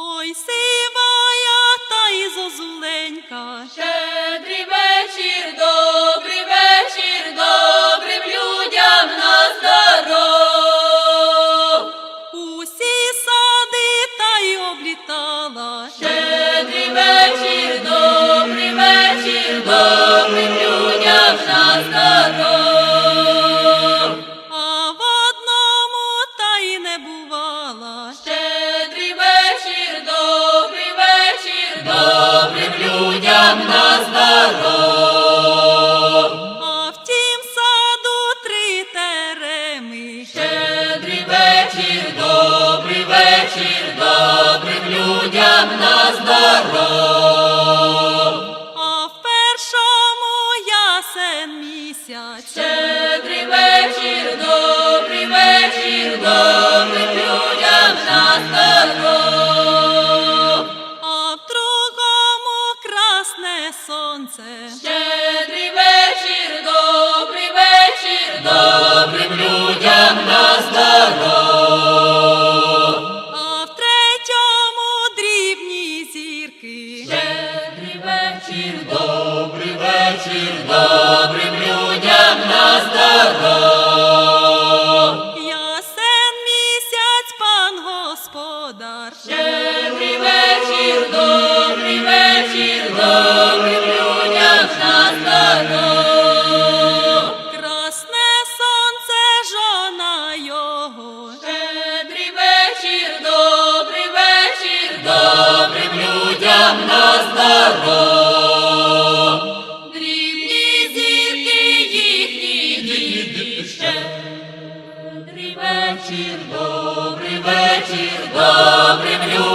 Ой, сивая та й зозуленька, Щедрий вечір, добрий вечір, добрим людям на здоров. усі сади та й облітала. Місяць. Щедрий вечір, добрий вечір, добрим людям на здоров. А в другому красне сонце. Щедрий вечір, добрий вечір, господар. Щедрий вечір, добрим вечір, добрий вечір, добрим людям.